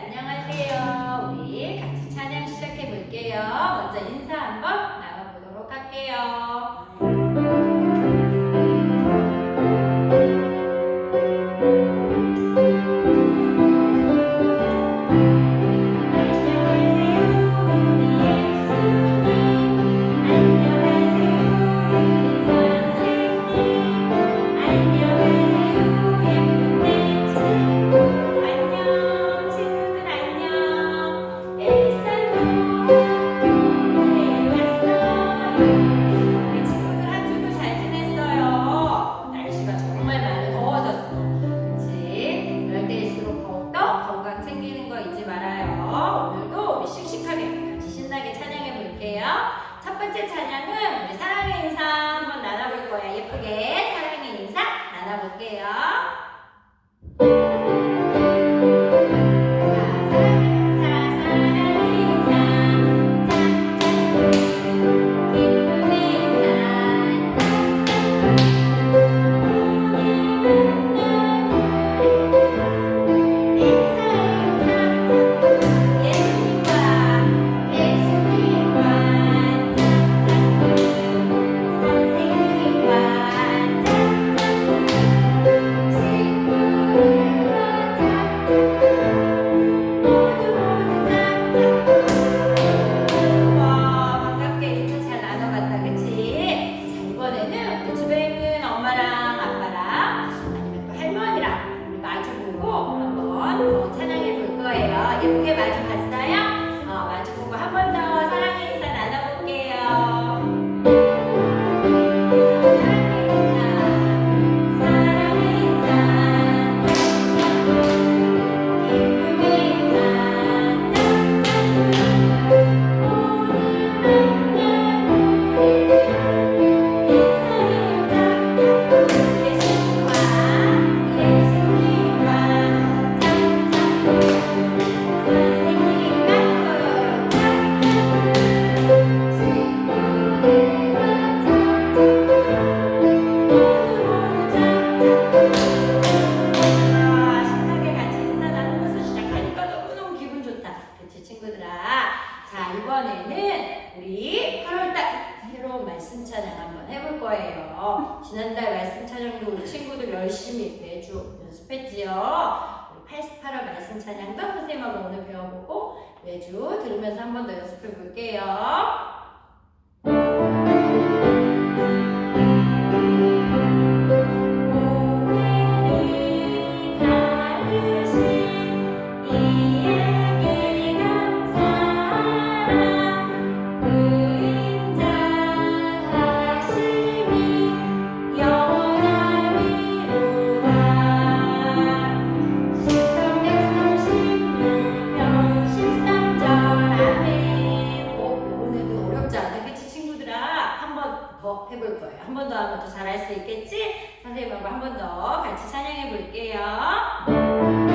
안녕하세요. 우리 같이 찬양 시작해 볼게요. 먼저 거예요. 지난달 말씀 찬양도 우리 친구들 열심히 매주 연습했지요. 88화 말씀 찬양도 선생님하고 오늘 배워보고 매주 들으면서 한 번 더 연습해 볼게요. 너무도 잘할 수 있겠지? 선생님 말고 한 번 더 같이 찬양해 볼게요.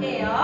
볼게요.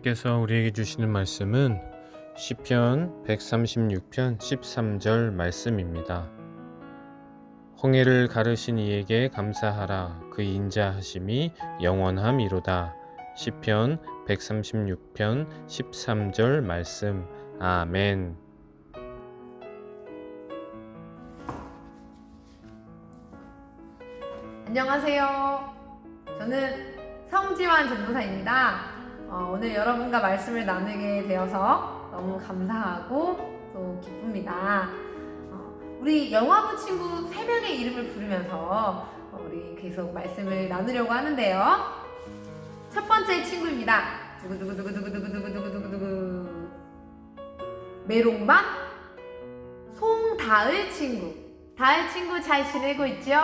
하나님께서 우리에게 주시는 말씀은 시편 136편 13절 말씀입니다. 홍해를 가르신 이에게 감사하라 그 인자하심이 영원함이로다. 시편 136편 13절 말씀. 아멘. 안녕하세요. 저는 성지환 전도사입니다. 어, 오늘 여러분과 말씀을 나누게 되어서 너무 감사하고 또 기쁩니다. 어, 우리 영화부 친구 3명의 이름을 부르면서 어, 우리 계속 말씀을 나누려고 하는데요. 첫 번째 친구입니다. 두구두구두구두구두구두구두구두구 메롱맘 송다을 친구. 다을 친구 잘 지내고 있죠?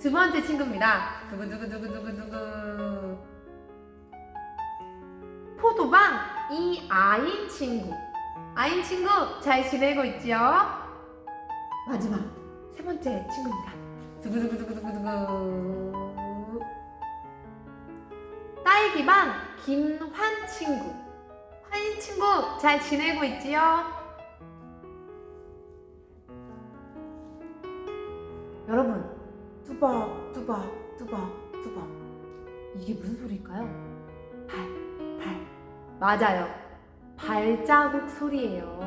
두 번째 친구입니다. 두구두구두구두구두구 포도방 이 아인 친구. 아인 친구 잘 지내고 있지요? 마지막 세 번째 친구입니다. 두구두구두구두구두구. 딸기방 김환 친구. 환 친구 잘 지내고 있지요? 여러분, 뚜벅 뚜벅 뚜벅 뚜벅 이게 무슨 소리일까요? 발, 발. 맞아요. 발자국 소리예요.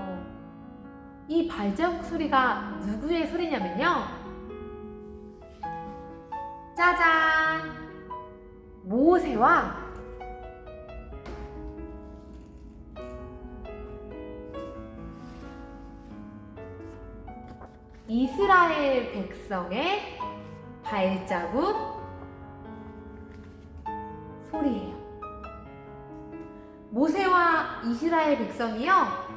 이 발자국 소리가 누구의 소리냐면요. 짜잔! 모세와 이스라엘 백성의 발자국 소리예요. 모세와 이스라엘 백성이요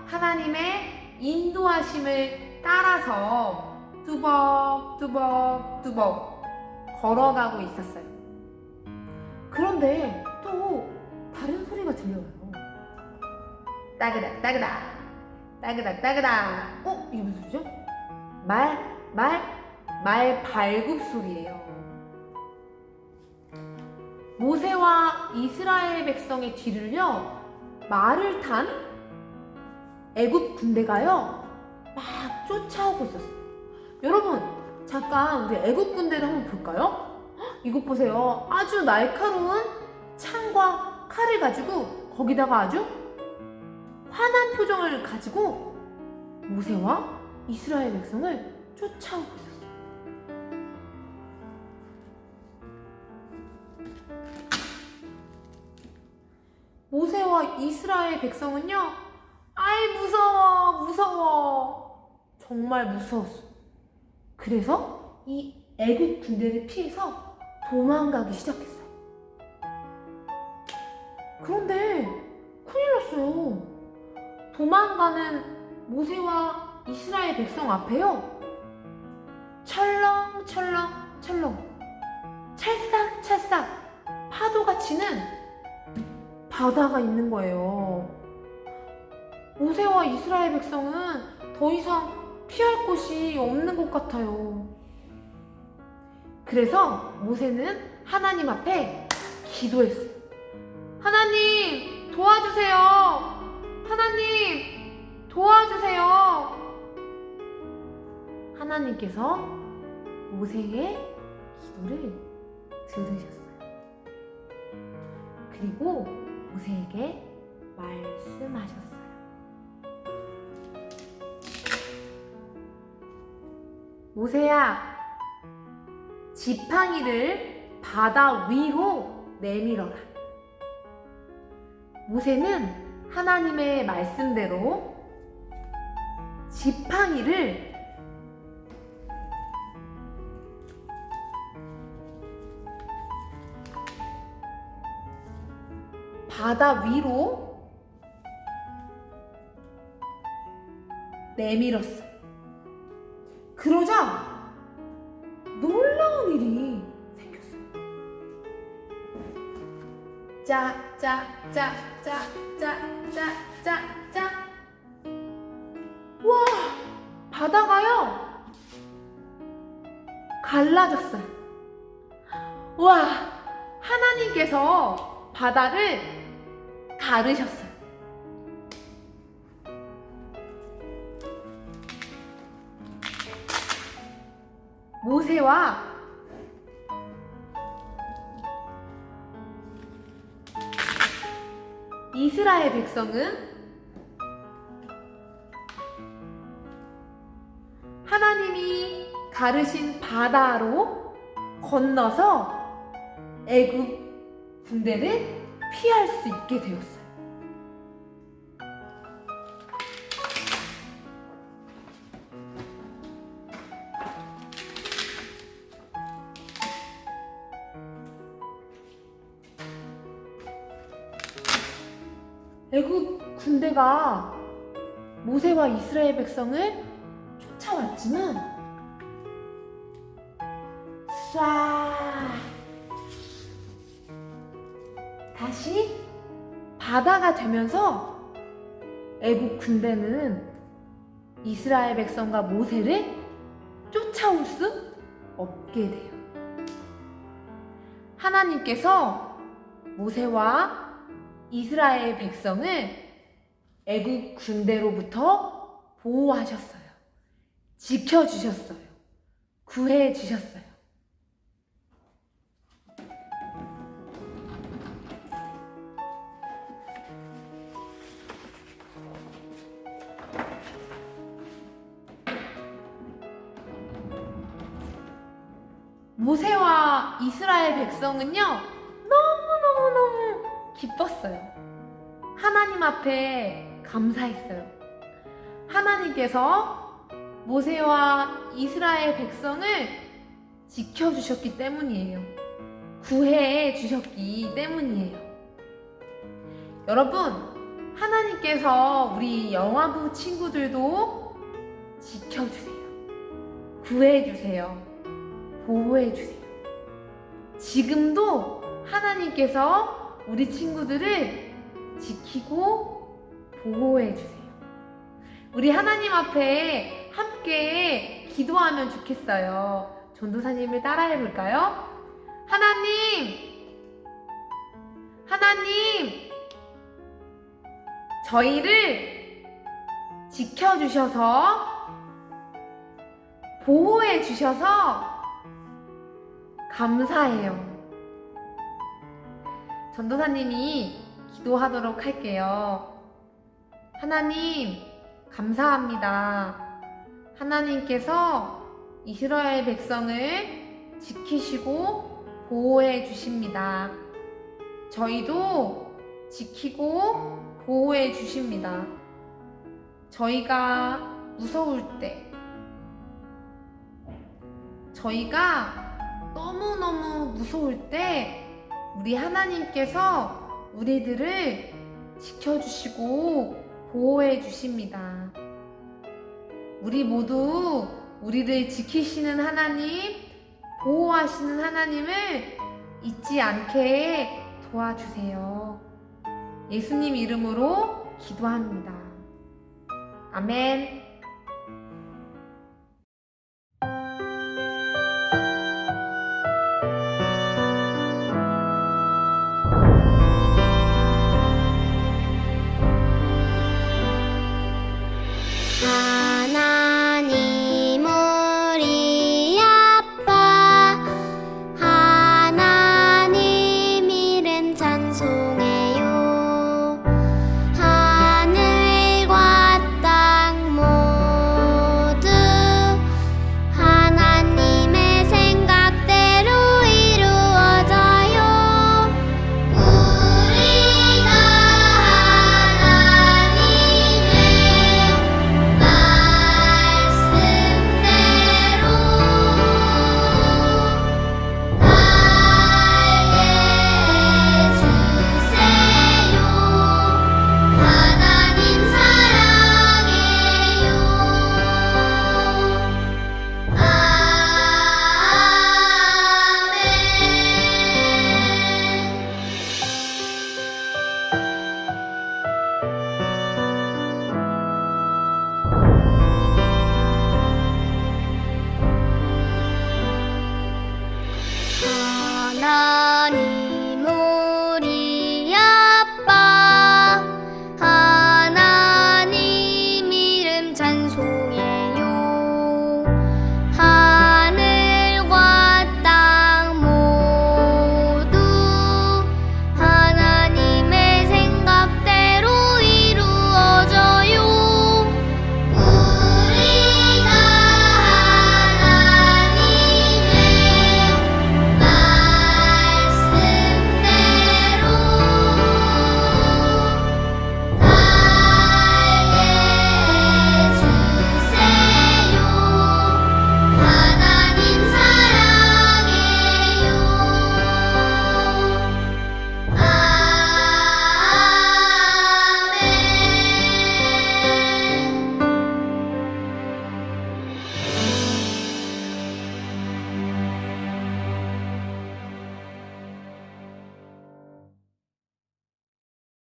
하나님의 인도하심을 따라서 뚜벅 뚜벅 뚜벅 걸어가고 있었어요. 그런데 또 다른 소리가 들려요. 따그닥 따그닥 따그닥 따그닥. 어 이게 무슨 소리죠? 말, 말, 말 발굽 소리예요. 모세와 이스라엘 백성의 뒤를요, 말을 탄 애굽 군대가요, 막 쫓아오고 있었어요. 여러분, 잠깐 우리 애굽 군대를 한번 볼까요? 헉, 이것 보세요. 아주 날카로운 창과 칼을 가지고 거기다가 아주 환한 표정을 가지고 모세와 이스라엘 백성을 쫓아오고 있었어요. 이스라엘 백성은요, 아이 무서워, 무서워, 정말 무서웠어. 그래서 이 애국 군대를 피해서 도망가기 시작했어요. 그런데 큰일 났어요. 도망가는 모세와 이스라엘 백성 앞에요. 철렁철렁 철렁 찰싹찰싹 파도가 치는 바다가 있는 거예요. 모세와 이스라엘 백성은 더 이상 피할 곳이 없는 것 같아요. 그래서 모세는 하나님 앞에 기도했어요. 하나님 도와주세요. 하나님 도와주세요. 하나님께서 모세의 기도를 들으셨어요. 그리고 모세에게 말씀하셨어요. 모세야, 지팡이를 바다 위로 내밀어라. 모세는 하나님의 말씀대로 지팡이를 바다 위로 내밀었어. 그러자 놀라운 일이 생겼어요. 짜, 짜, 짜, 짜, 짜, 짜, 짜, 짜. 와, 바다가요. 갈라졌어요. 와, 하나님께서 바다를 가르셨어요. 모세와 이스라엘 백성은 하나님이 가르신 바다로 건너서 애굽 군대를 피할 수 있게 되었어요. 애굽 군대가 모세와 이스라엘 백성을 쫓아왔지만 쏴. 다시 바다가 되면서 애국 군대는 이스라엘 백성과 모세를 쫓아올 수 없게 돼요. 하나님께서 모세와 이스라엘 백성을 애국 군대로부터 보호하셨어요. 지켜주셨어요. 구해주셨어요. 모세와 이스라엘 백성은요, 너무너무너무 기뻤어요. 하나님 앞에 감사했어요. 하나님께서 모세와 이스라엘 백성을 지켜주셨기 때문이에요. 구해 주셨기 때문이에요. 여러분, 하나님께서 우리 영화부 친구들도 지켜주세요. 구해주세요. 보호해 주세요. 지금도 하나님께서 우리 친구들을 지키고 보호해 주세요. 우리 하나님 앞에 함께 기도하면 좋겠어요. 전도사님을 따라해 볼까요? 하나님! 하나님! 저희를 지켜주셔서 보호해 주셔서 감사해요. 전도사님이 기도하도록 할게요. 하나님, 감사합니다. 하나님께서 이스라엘 백성을 지키시고 보호해 주십니다. 저희도 지키고 보호해 주십니다. 저희가 무서울 때, 저희가 너무너무 무서울 때 우리 하나님께서 우리들을 지켜주시고 보호해 주십니다. 우리 모두 우리를 지키시는 하나님, 보호하시는 하나님을 잊지 않게 도와주세요. 예수님 이름으로 기도합니다. 아멘.